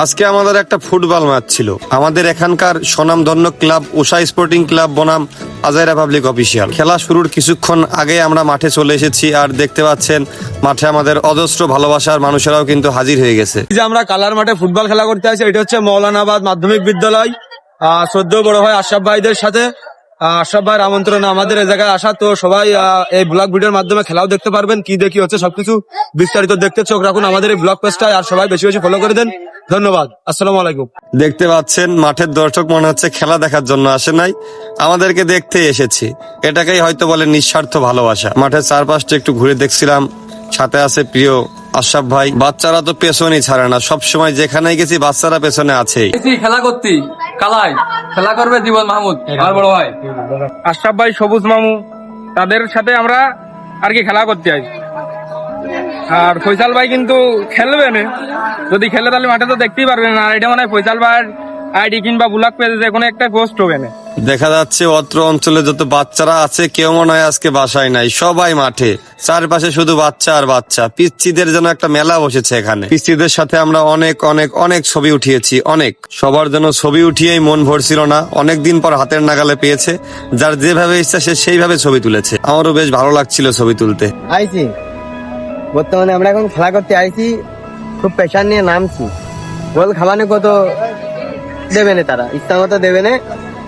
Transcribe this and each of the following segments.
আজকে আমাদের একটা ফুটবল ম্যাচ ছিল। আমাদের এখানকার স্বনামধন্য ক্লাব উষা স্পোর্টিং ক্লাব বনাম আজাইরা পাবলিক অফিসিয়াল। খেলা শুরুর কিছুক্ষণ আগে আমরা মাঠে চলে এসেছি আর দেখতে পাচ্ছেন, মাঠে আমাদের অজস্র ভালোবাসার মানুষেরাও কিন্তু হাজির হয়ে গেছে। যে আমরা কালার মাঠে ফুটবল খেলা করতে আসি, এটা হচ্ছে মৌলানাবাদ মাধ্যমিক বিদ্যালয়। শ্রদ্ধেয় বড় ভাই আশরাফ ভাইদের সাথে ভাইয়ের আমন্ত্রণ আমাদের এই জায়গায় আসা। তো সবাই এই ব্লগ ভিডিওর মাধ্যমে খেলাও দেখতে পারবেন কি দেখি হচ্ছে সবকিছু বিস্তারিত দেখতে চোখ রাখুন আমাদের এই ব্লগ পেজটায় আর সবাই বেশি বেশি ফলো করে দেন। ধন্যবাদ আসসালামু আলাইকুম। দেখতে পাচ্ছেন মাঠের দর্শক মনে হচ্ছে খেলা দেখার জন্য আসে নাই। আমাদেরকে দেখতে এসেছে। এটাকেই হয়তো বলে নিঃস্বার্থ ভালোবাসা। মাঠের চারপাশটা একটু ঘুরে দেখছিলাম। সাথে আছে প্রিয় আশরাফ ভাই। বাচ্চারা তো পেছনেই ছাড়ে না। সবসময় যেখানে গেছি বাচ্চারা পেছনে আছেই। এসি খেলা করতি। কালাই খেলা করবে জীবন মাহমুদ আমার বড় ভাই। আশরাফ ভাই সবুজ মামু তাদের সাথে আমরা আর কি খেলা করতে আছি আর ফৈসাল ভাই কিন্তু খেলবে না। যদি খেলে তাহলে মাঠে তো দেখতেই পারবে না। আর এটা মানে ফৈসাল ভাই আইডি কিংবা ব্লক পেজে যে কোনো একটা পোস্ট হবে না। দেখা যাচ্ছে অত্র অঞ্চলে যত বাচ্চারা আছে, কেউ মনে হয় আজকে বাসায় নাই, সবাই মাঠে। চারপাশে শুধু বাচ্চা আর বাচ্চা। পিচ্চিদের জন্য একটা মেলা বসেছে এখানে। পিচ্চিদের সাথে আমরা অনেক অনেক অনেক ছবি উঠিয়েছি, অনেক। সবার জন্য ছবি উঠিয়েই মন ভরছিল না। অনেক দিন পর হাতের নাগালে পেয়েছে। যার যেভাবে ইচ্ছা, সে সেইভাবে ছবি তুলেছে। আমারও বেশ ভালো লাগছিল ছবি তুলতে। আইছি। বর্তমানে আমরা এখন খেলা করতে আইছি। খুব প্রেশার নিয়ে নামছি। গোল খাওয়ানো কত দেবে না তারা? ইচ্ছা মতো দেবে না।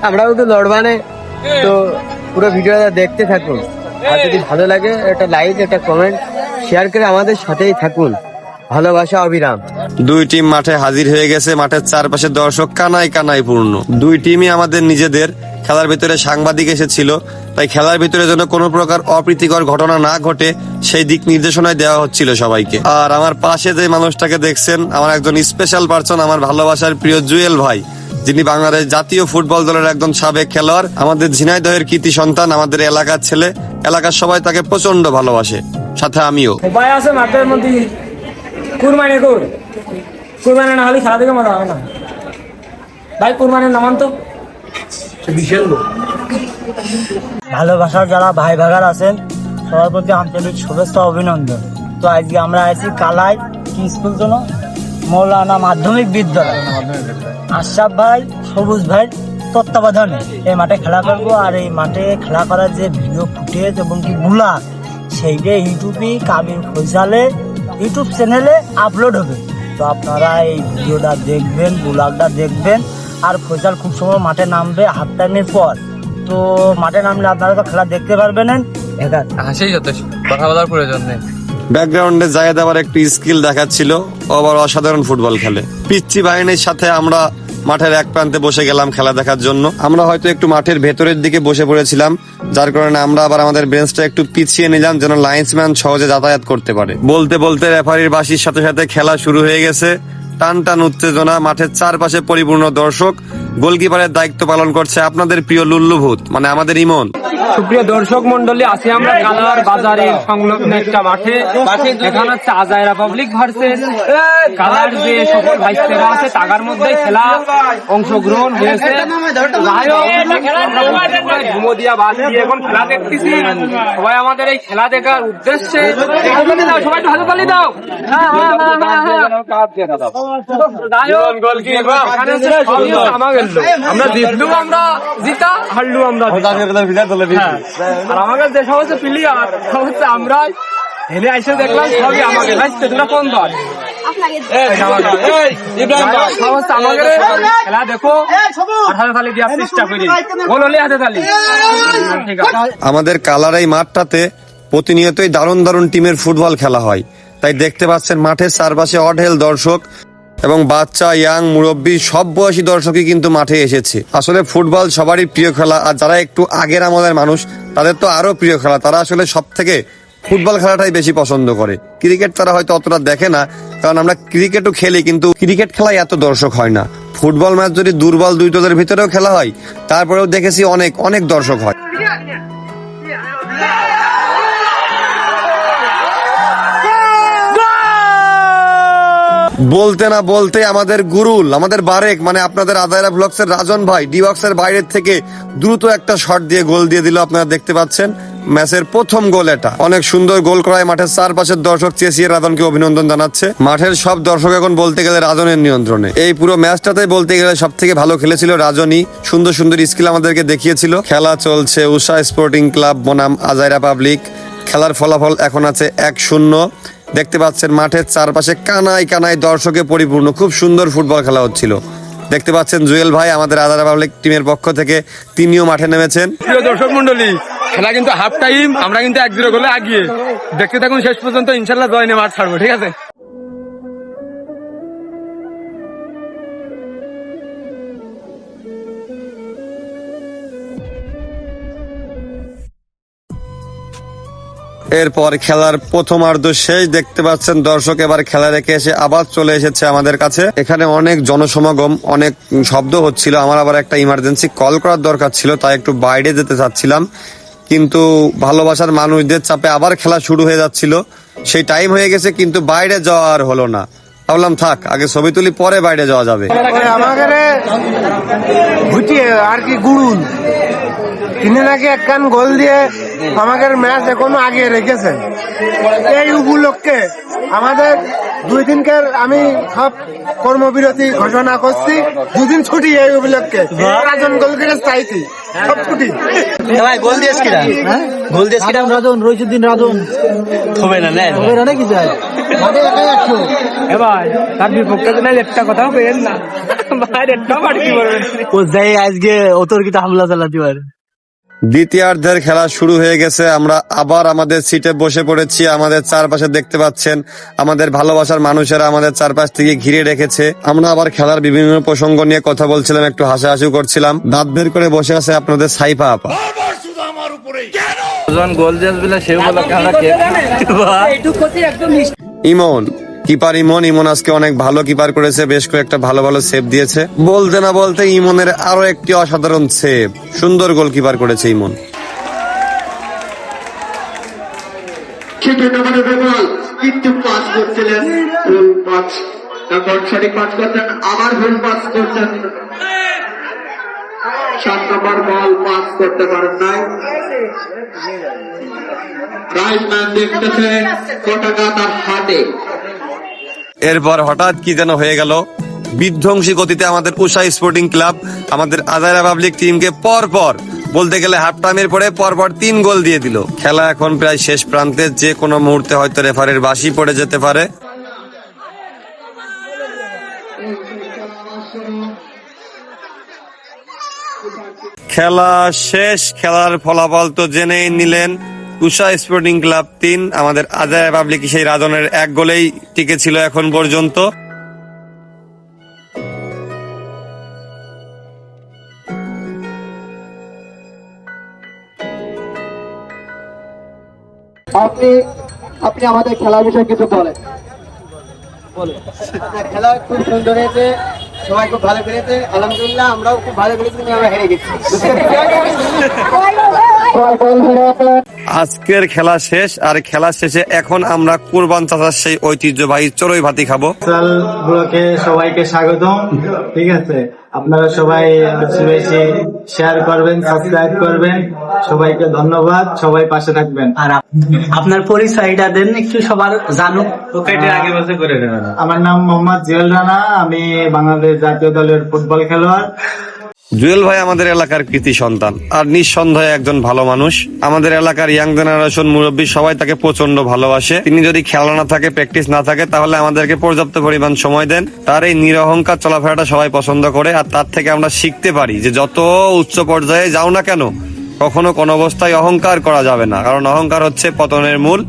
আমরাও তো লড়বানে, তো পুরো ভিডিওটা দেখতে থাকুন। আর যদি ভালো লাগে, একটা লাইক একটা কমেন্ট শেয়ার করে আমাদের সাথেই থাকুন। ভালোবাসা অবিরাম। দুই টিম মাঠে হাজির হয়ে গেছে, মাঠের চারপাশে দর্শক কানায় কানায় পূর্ণ। দুই টিমই আমাদের নিজেদের, খেলার ভিতরে সাংবাদিক এসেছিল, তাই খেলার ভিতরে যেন কোনো প্রকার অপ্রীতিকর ঘটনা না ঘটে, সেই দিক নির্দেশনায় দেওয়া হচ্ছিল সবাইকে। আর আমার পাশে যে মানুষটাকে দেখছেন, আমার একজন স্পেশাল পার্সন আমার ভালোবাসার প্রিয় জুয়েল ভাই। যিনি বাংলাদেশ জাতীয় ফুটবল দলের একজন সাবেক খেলোয়াড় আমাদের ঝিনাইদহের কৃতি সন্তান আমাদের এলাকার ছেলে এলাকার সবাই তাকে প্রচণ্ড ভালোবাসে। সাথে আমিও। উপায় আছে মাঠের মধ্যে কুরবানি কর। কুরবানি না হলে খেলা দেখে মজা হবে না। ভাই কুরবানি নামান তো ভালোবাসার যারা ভাই ভাগার আছেন সবার প্রতি আন্তরিক শুভেচ্ছা অভিনন্দন। তো আজকে আমরা আছি কালাই কি স্কুল জন্য। মৌলানা মাধ্যমিক বিদ্যালয়। আশরাফ ভাই, সবুজ ভাই, তত্ত্বাবধানে এই মাঠে খেলা করব আর এই মাঠে খেলা করার যে ভিডিও ফুটেজ এবং কি বুলাক সেইটা ইউটিউবে কাবির ফৈসালে ইউটিউব চ্যানেলে আপলোড হবে। তো আপনারা এই ভিডিওটা দেখবেন বুলাকটা দেখবেন। আর ফৈসাল খুব সময় মাঠে নামবে হাফ টাইমের পর। তো মাঠে নামলে আপনারা তো খেলা দেখতে পারবেন। হাসিই যথেষ্ট। কথা বলার প্রয়োজন নেই। ব্যাকগ্রাউন্ডে জায়েদ আবার একটি স্কিল দেখাচ্ছিল আবার অসাধারণ ফুটবল খেলে। পিচ্ছি বাহিনীর সাথে আমরা মাঠের এক প্রান্তে বসে গেলাম খেলা দেখার জন্য। আমরা হয়তো একটু মাঠের ভেতরের দিকে বসে পড়েছিলাম, যার কারণে আমরা আবার আমাদের বেঞ্চটা একটু পিছিয়ে নিলাম যেন লাইন্সম্যান সহজে যাতায়াত করতে পারে। বলতে বলতে রেফারির বাসির সাথে সাথে খেলা শুরু হয়ে গেছে। টান টান উত্তেজনা, মাঠের চারপাশে পরিপূর্ণ দর্শক। গোলকিপারের দায়িত্ব পালন করছে আপনাদের প্রিয় লুল্লুভূত মানে আমাদের ইমন। সুপ্রিয় দর্শক মন্ডলী আছি আমরা কালার বাজারের সংলগ্ন একটা মাঠে এখানে হচ্ছে আজাইরা পাবলিক ভার্সেস কালার যে সকল ভাইসেরা আছে তাগার মধ্যে খেলা অংশগ্রহণ হয়েছে। বাদ দিয়ে এখন খেলা দেখতেছি। সবাই আমাদের এই খেলা দেখার উদ্দেশ্যে সবাই একটু হাততালি দাও। হ্যাঁ, হ্যাঁ, হ্যাঁ। আমরা জিতলু আমরা জিতা হারলু আমরা। হ্যাঁ। আর যে সমস্ত প্লেয়ার হচ্ছে আমরা হেলে এসে দেখলাম সবই আমাকে। ভাই সেটা কোন দল? আমাদের কালার এই মাঠটাতে প্রতিনিয়তই দারুণ দারুণ টিমের ফুটবল খেলা হয়। তাই দেখতে পাচ্ছেন মাঠের চারপাশে অঢেল দর্শক। এবং বাচ্চা, ইয়াং, মুরব্বী, সব বয়সী দর্শকই কিন্তু মাঠে এসেছে। আসলে ফুটবল সবারই প্রিয় খেলা, আর যারা একটু আগের আমলের মানুষ, তাদের তো আরও প্রিয় খেলা। তারা আসলে সব থেকে ফুটবল খেলাটাই বেশি পছন্দ করে। ক্রিকেট তারা হয়তো অতটা দেখে না, কারণ আমরা ক্রিকেটও খেলি, কিন্তু ক্রিকেট খেলায় এত দর্শক হয় না। ফুটবল ম্যাচ যদি দুর্বল দুই দলের ভিতরেও খেলা হয়, তারপরেও দেখেছি অনেক অনেক দর্শক হয়। বলতে না বলতে আমাদের গুরুল, আমাদের বারেক মানে আপনাদের আদায়রা ব্লকসের রাজন ভাই ডি বক্সের বাইরের থেকে দ্রুত একটা শট দিয়ে গোল দিয়ে দিল, আপনারা দেখতে পাচ্ছেন ম্যাচের প্রথম গোল এটা। অনেক সুন্দর গোল করায় মাঠের চারপাশের দর্শক চেঁচিয়ে রাজনকে অভিনন্দন জানাচ্ছে। মাঠের সব দর্শক এখন বলতে গেলে রাজনের নিয়ন্ত্রণে। এই পুরো ম্যাচটাতে বলতে গেলে সব থেকে ভালো খেলেছিল রাজনী সুন্দর সুন্দর স্কিল আমাদেরকে দেখিয়েছিল। খেলা চলছে উষা স্পোর্টিং ক্লাব, বনাম, আজাইরা পাবলিক। খেলার ফলাফল এখন আছে এক শূন্য। দেখতে পাচ্ছেন মাঠের চারপাশে কানায় কানায় দর্শকে পরিপূর্ণ, খুব সুন্দর ফুটবল খেলা হচ্ছিল। দেখতে পাচ্ছেন জুয়েল ভাই, আমাদের আদারা পাবলিক টিমের পক্ষ থেকে তিনিও মাঠে নেমেছেন। প্রিয় দর্শক মন্ডলী খেলা কিন্তু হাফ টাইম আমরা কিন্তু এক জিরো গোলে আগিয়ে। দেখতে থাকুন শেষ পর্যন্ত, ইনশাল্লাহ জয় নিয়ে মাঠ ছাড়বো, ঠিক আছে? এরপর খেলার প্রথমার্ধ শেষ। দেখতে পাচ্ছেন দর্শক এবার খেলা রেখে এসে আবার চলে এসেছে আমাদের কাছে। এখানে অনেক জনসমাগম, অনেক শব্দ হচ্ছিল। আমার আবার একটা ইমার্জেন্সি কল করার দরকার ছিল, তাই একটু বাইরে যেতে চাচ্ছিলাম। কিন্তু ভালোবাসার মানুষদের চাপে আবার খেলা শুরু হয়ে যাচ্ছিল। সেই টাইম হয়ে গেছে, কিন্তু বাইরে যাওয়া আর হলো না। ভাবলাম থাক, আগে ছবি তুলি, পরে বাইরে যাওয়া যাবে। আর কি গুড়ুন তিনি নাকি এক কান গোল দিয়ে আমাদের ম্যাচ এখনও আগে রেখেছে। এই উপলক্ষে আমাদের দুই দিনকার আমি সব কর্মবিরতি ঘোষণা করছি। দুদিন ছুটি এই উপলক্ষে। রাজন গোল করে চাইছি। সব ছুটি। ভাই গোল দিয়েছ কিরা গোল দিয়েছ রাজন রইজুদ্দিন রাজন। হবে না না। হবে না নাকি যায় এবার তার বিপক্ষে তো নাই একটা কথাও পেয়েন না। বাইরে একটা পার্টি করবেন ও যাই আজকে অতর্কিত হামলা চালাতে পারে। দ্বিতীয়ার্ধের খেলা শুরু হয়ে গেছে। আমরা আবার আমাদের সিটে বসে পড়েছি। আমাদের চারপাশে দেখতে পাচ্ছেন আমাদের ভালোবাসার মানুষেরা আমাদের চারপাশ থেকে ঘিরে রেখেছে। আমরা আবার খেলার বিভিন্ন প্রসঙ্গ নিয়ে কথা বলছিলাম একটু হাসাহাসি করছিলাম। দাঁত বের করে বসে আছে আপনাদের সাইফা আপা। ইমন কিপার ইমন ইমন আজকে অনেক ভালো কিপার করেছে, বেশ কয়েকটা ভালো ভালো সেভ দিয়েছে। বলতে না বলতে ইমনের আরও একটি অসাধারণ সেভ সুন্দর গোল কিপার করেছে ইমন। সাত নম্বর বল পাস করতে পারেন নাই। ম্যান দেখতেছে তার হাতে। এরপর হঠাৎ কি যেন হয়ে গেল। বিধ্বংসী গতিতে আমাদের উষা স্পোর্টিং ক্লাব, আমাদের আজারা পাবলিক টিমকে পর পর বলতে গেলে হাফ টাইমের পরে পর পর তিন গোল দিয়ে দিল। খেলা এখন প্রায় শেষ প্রান্তে, যে কোনো মুহূর্তে হয়তো রেফারের বাসি পড়ে যেতে পারে। খেলা শেষ, খেলার ফলাফল তো জেনেই নিলেন। উষা স্পোর্টিং ক্লাব তিন আমাদের আজায় পাবলিক সেই রাজনের এক গোলেই টিকে ছিল এখন পর্যন্ত আপনি আপনি আমাদের খেলার বিষয়ে কিছু বলেন খেলা খুব সুন্দর হয়েছে সবাই খুব ভালো খেলেছে আলহামদুলিল্লাহ আমরাও খুব ভালো খেলেছি কিন্তু আমরা হেরে গেছি আজকের খেলা শেষ আর খেলা শেষে এখন আমরা কুরবান চাচার সেই ঐতিহ্যবাহী চড়ুই ভাতি খাব। ব্লকে সবাইকে স্বাগতম ঠিক আছে? আপনারা সবাই বেশি বেশি শেয়ার করবেন সাবস্ক্রাইব করবেন। সবাইকে ধন্যবাদ সবাই পাশে থাকবেন। আর আপ- আপনার পরিচয়টা দেন একটু সবার জানুক। আমার নাম মোহাম্মদ জিয়াল রানা আমি বাংলাদেশ জাতীয় দলের ফুটবল খেলোয়াড়। জুয়েল ভাই আমাদের এলাকার কৃতি সন্তান। আর নিঃসন্দেহে একজন ভালো মানুষ। আমাদের এলাকার ইয়াং জেনারেশন মুরব্বী সবাই তাকে প্রচণ্ড ভালোবাসে। তিনি যদি খেলা না থাকে, প্র্যাকটিস না থাকে, তাহলে আমাদেরকে পর্যাপ্ত পরিমাণ সময় দেন। তার এই নিরহংকার চলাফেরাটা সবাই পছন্দ করে। আর তার থেকে আমরা শিখতে পারি যে যত উচ্চ পর্যায়ে যাও না কেন, কখনো কোন অবস্থায় অহংকার করা যাবে না। কারণ অহংকার হচ্ছে পতনের মূল।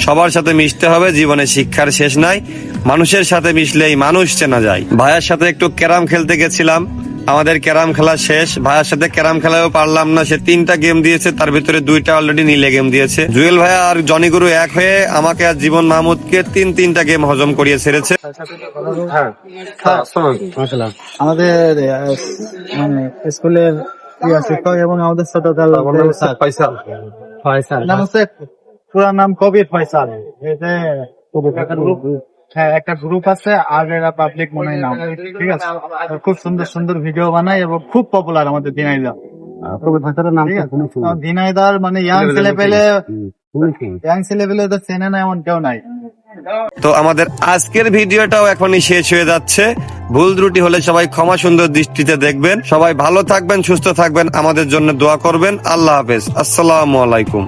সবার সাথে মিশতে হবে, জীবনে শিক্ষার শেষ নাই। মানুষের সাথে মিশলেই মানুষ চেনা যায়। ভাইয়ের সাথে একটু ক্যারাম খেলতে গেছিলাম। আমাদের ক্যারাম খেলা শেষ। ভাইয়ের সাথে ক্যারাম খেলাও পারলাম না। সে তিনটা গেম দিয়েছে তার ভিতরে দুইটা অলরেডি নীলে গেম দিয়েছে। জুয়েল ভাইয়া আর জনি গুরু এক হয়ে আমাকে আর জীবন মাহমুদকে তিন তিনটা গেম হজম করিয়ে ছেড়েছে। আমাদের মানে স্কুলের শিক্ষক এবং আমাদের ছোটকাল ফয়সাল। ফয়সাল। নাম পুরা নাম কবির ফয়সাল। হ্যাঁ একটা গ্রুপ আছে আগেরা পাবলিক মনে হয় নাম। ঠিক আছে? খুব সুন্দর সুন্দর ভিডিও বানায় এবং খুব পপুলার আমাদের দিনাইদা ঝিনাইদার মানে ইয়াং ছেলে পেলে ইয়াং ছেলে পেলে তো চেনে না এমন কেউ নাই। তো আমাদের আজকের ভিডিওটাও এখনই শেষ হয়ে যাচ্ছে। ভুল ত্রুটি হলে সবাই ক্ষমা সুন্দর দৃষ্টিতে দেখবেন। সবাই ভালো থাকবেন সুস্থ থাকবেন। আমাদের জন্য দোয়া করবেন। আল্লাহ হাফেজ। আসসালামু আলাইকুম।